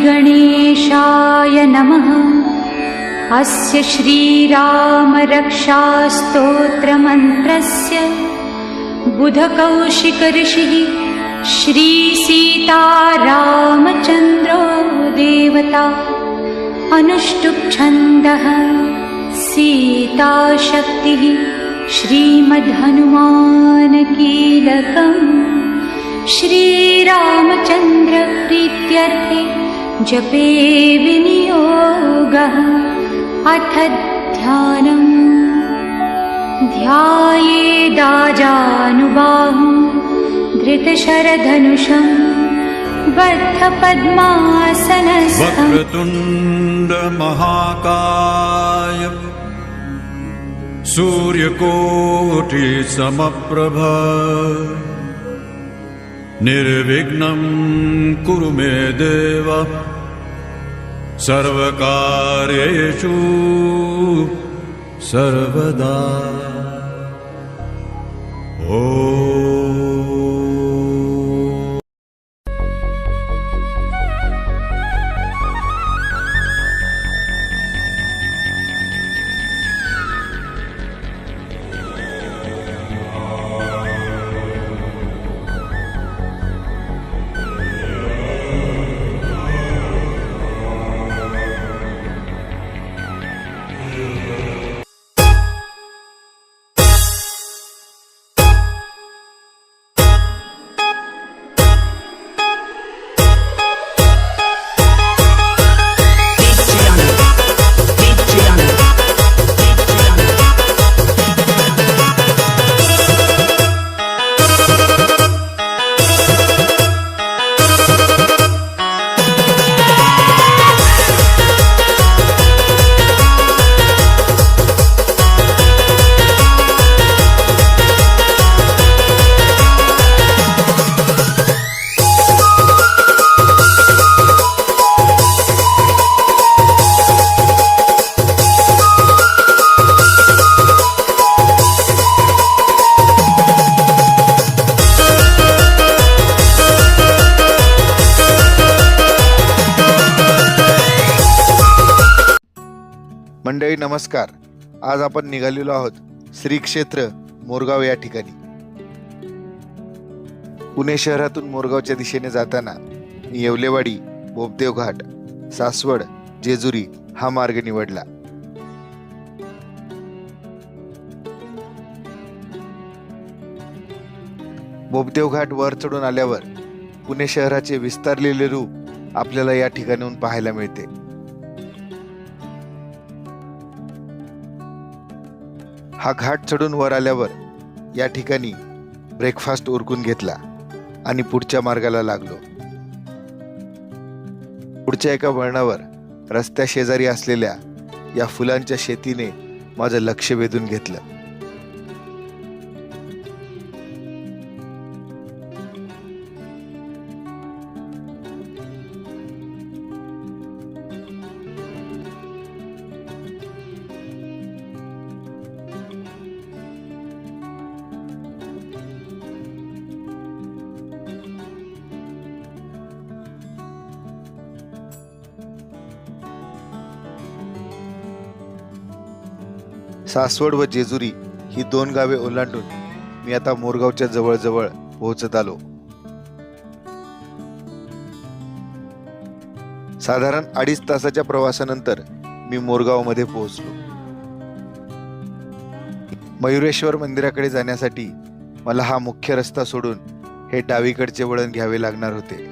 श्रीगणेशाय नमः। अस्य श्रीरामरक्षास्तोत्रमन्त्रस्य बुधकौशिकऋषिः श्रीसीतारामचन्द्रो देवता अनुष्टुप्छन्दः सीताशक्तिः श्रीमद्हनुमानकीलकम् श्रीरामचन्द्रप्रीत्यर्थे जपे विनियोगः अथ ध्यानम्। ध्यायेदाजानुबाहुं धृतशरधनुषं बद्धपद्मासनस्थम्। वक्रतुण्डमहाकाय सूर्यकोटिसमप्रभ। निर्विघ्नं कुरु मे देव सर्वकार्येषु सर्वदा। ॐ नमस्कार. आज आपण निघालेलो आहोत श्री क्षेत्र मोरगाव या ठिकाणी. पुणे शहरातून मोरगावच्या दिशेने जाताना येवलेवाडी बोबदेव घाट सासवड जेजुरी हा मार्ग निवडला. बोबदेव घाट वर चढून आल्यावर पुणे शहराचे विस्तारलेले रूप आपल्याला या ठिकाणीहून पाहायला मिळते. हा घाट चढून वर आल्यावर या ठिकाणी ब्रेकफास्ट उरकून घेतला आणि पुढच्या मार्गाला लागलो. पुढच्या एका वळणावर रस्त्या शेजारी असलेल्या या फुलांच्या शेतीने माझं लक्ष वेधून घेतलं. सासवड व जेजुरी ही दोन गावे ओलांडून मी आता मोरगावच्या जवळजवळ पोहोचत आलो. साधारण अडीच तासाच्या प्रवासानंतर मी मोरगावमध्ये पोहोचलो. मयुरेश्वर मंदिराकडे जाण्यासाठी मला हा मुख्य रस्ता सोडून हे डावीकडचे वळण घ्यावे लागणार होते.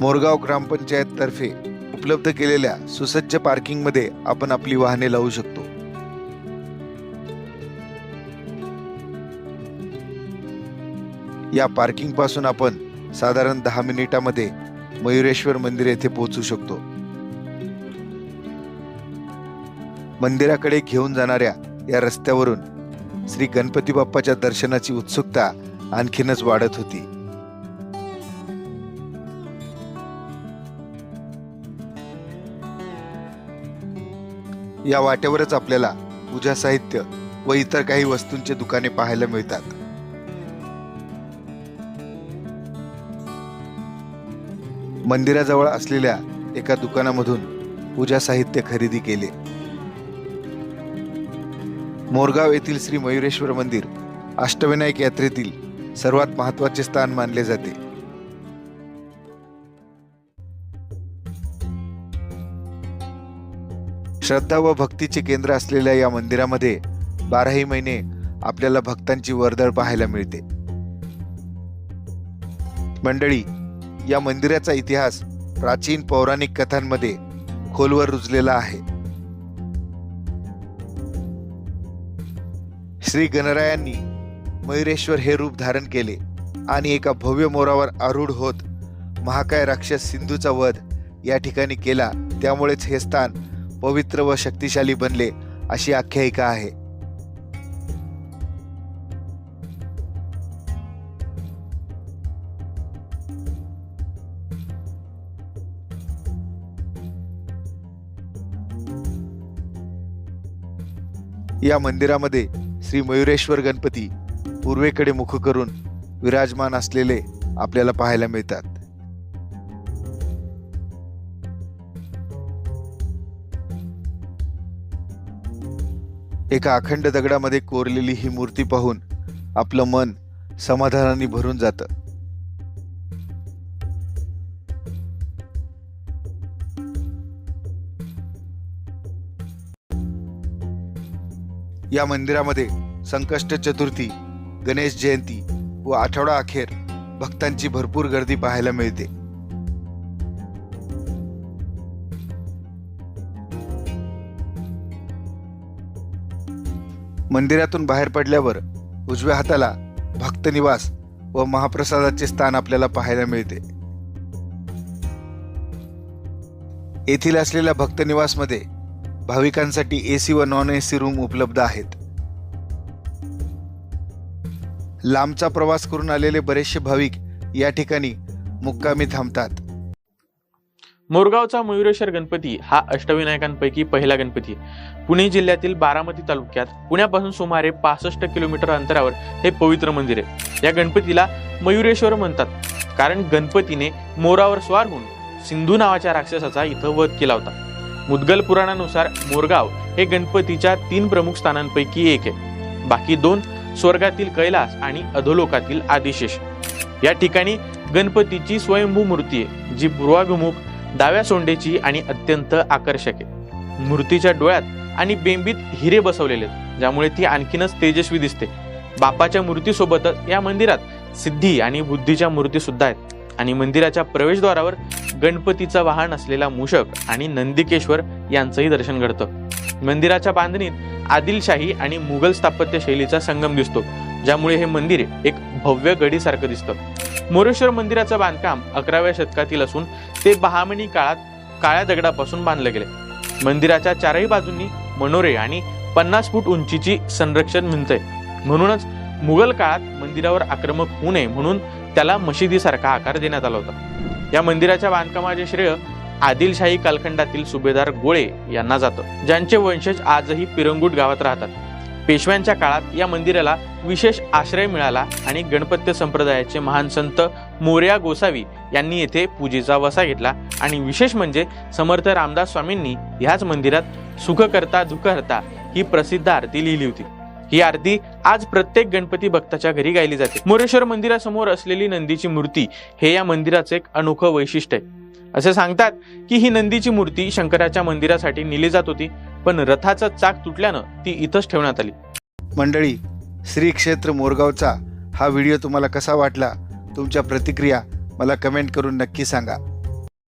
मोरगाव ग्रामपंचायत तर्फे उपलब्ध केलेल्या सुसज्ज पार्किंगमध्ये आपण आपली वाहने लावू शकतो. या पार्किंगपासून आपण साधारण दहा मिनिटामध्ये मयुरेश्वर मंदिर येथे पोहोचू शकतो. मंदिराकडे घेऊन जाणाऱ्या या रस्त्यावरून श्री गणपती बाप्पाच्या दर्शनाची उत्सुकता आणखीनच वाढत होती. या वाटेवरच आपल्याला पूजा साहित्य व इतर काही वस्तूंची दुकाने पाहायला मिळतात. मंदिराजवळ असलेल्या एका दुकानामधून पूजा साहित्य खरेदी केले. मोरगाव येथील श्री मयुरेश्वर मंदिर अष्टविनायक यात्रेतील सर्वात महत्त्वाचे स्थान मानले जाते. श्रद्धा व भक्तीचे केंद्र असलेल्या या मंदिरामध्ये बाराही महिने आपल्याला भक्तांची वर्दळ पाहायला मिळते. मंडळी या मंदिराचा इतिहास प्राचीन पौराणिक कथांमध्ये खोलवर रुजलेला आहे. श्री गणरायांनी मयुरेश्वर हे रूप धारण केले आणि एका भव्य मोरावर आरूढ होत महाकाय राक्षस सिंधूचा वध या ठिकाणी केला. त्यामुळेच हे स्थान पवित्र व शक्तिशाली बनले अशी आख्यायिका आहे. या मंदिरामध्ये श्री मयुरेश्वर गणपती पूर्वेकडे मुख करून विराजमान असलेले आपल्याला पाहायला मिळतात. एका अखंड दगडामध्ये कोरलेली ही मूर्ती पाहून आपलं मन समाधानाने भरून जातं. या मंदिरामध्ये संकष्ट चतुर्थी गणेश जयंती व आठवडा अखेर भक्तांची भरपूर गर्दी पाहायला मिळते. मंदिरातून बाहेर पडल्यावर उजव्या हाताला भक्तनिवास व महाप्रसादाचे स्थान आपल्याला पाहायला मिळते. येथील असलेल्या भक्तनिवासमध्ये भाविकांसाठी भाविकांसाठी एसी व नॉन एसी रूम उपलब्ध आहेत. लांबचा प्रवास करून आलेले बरेचसे भाविक या ठिकाणी मुक्कामी थांबतात. मोरगावचा मयुरेश्वर गणपती हा अष्टविनायकांपैकी पहिला गणपती आहे. पुणे जिल्ह्यातील बारामती तालुक्यात पुण्यापासून सुमारे पासष्ट किलोमीटर अंतरावर हे पवित्र मंदिर आहे. या गणपतीला मयुरेश्वर म्हणतात. कारण गणपतीने मोरावर स्वार होऊन सिंधू नावाच्या राक्षसाचा इथं वध केला होता. मुदगल पुराणानुसार मोरगाव हे गणपतीच्या तीन प्रमुख स्थानांपैकी एक आहे. बाकी दोन स्वर्गातील कैलास आणि अधोलोकातील आदिशेष. या ठिकाणी गणपतीची स्वयंभू मूर्ती आहे जी पूर्वाभिमुख डाव्या सोंडेची आणि अत्यंत आकर्षक. आहे मूर्तीच्या डोळ्यात आणि बेंबीत हिरे बसवलेले आहेत ज्यामुळे ती आणखीनच तेजस्वी दिसते. बापाच्या मूर्तीसोबतच या मंदिरात सिद्धी आणि बुद्धीच्या मूर्ती सुद्धा आहेत. आणि मंदिराच्या प्रवेशद्वारावर गणपतीचा वाहन असलेला मूषक आणि नंदिकेश्वर यांचंही दर्शन घडतं. मंदिराच्या बांधणीत आदिलशाही आणि मुघल स्थापत्य शैलीचा संगम दिसतो. ज्यामुळे हे मंदिर एक भव्य गडीसारखं दिसतं. मोरेश्वर मंदिराचं बांधकाम अकराव्या शतकातील असून ते बहामणी काळात काळ्या दगडापासून बांधलं गेले. मंदिराच्या चारही बाजूंनी मनोरे आणि पन्नास फूट उंचीची संरक्षण भिंत आहे. म्हणूनच मुघल काळात मंदिरावर आक्रमक होऊ नये म्हणून त्याला मशिदीसारखा आकार देण्यात आला होता. या मंदिराच्या बांधकामाचे श्रेय आदिलशाही कालखंडातील सुभेदार गोळे यांना जातं ज्यांचे वंशज आजही पिरंगुट गावात राहतात. पेशव्यांच्या काळात या मंदिराला विशेष आश्रय मिळाला आणि गणपत्य संप्रदायाचे महान संत मोर्या गोसावी यांनी येथे पूजेचा वसा घेतला. आणि विशेष म्हणजे समर्थ रामदास स्वामींनी ह्याच मंदिरात सुखकर्ता दुखहर्ता ही प्रसिद्ध आरती लिहिली होती. ही आरती आज प्रत्येक गणपती भक्ताच्या घरी गायली जाते. मोरेश्वर मंदिरासमोर असलेली नंदीची मूर्ती हे या मंदिराचे एक अनोखं वैशिष्ट्य आहे. असे सांगतात की ही नंदीची मूर्ती शंकराच्या मंदिरासाठी नेली जात होती. पण रथाचं चाक तुटल्यानं ती इथंच ठेवण्यात आली. मंडळी श्री क्षेत्र मोरगावचा हा व्हिडिओ तुम्हाला कसा वाटला? तुमच्या प्रतिक्रिया मला कमेंट करून नक्की सांगा.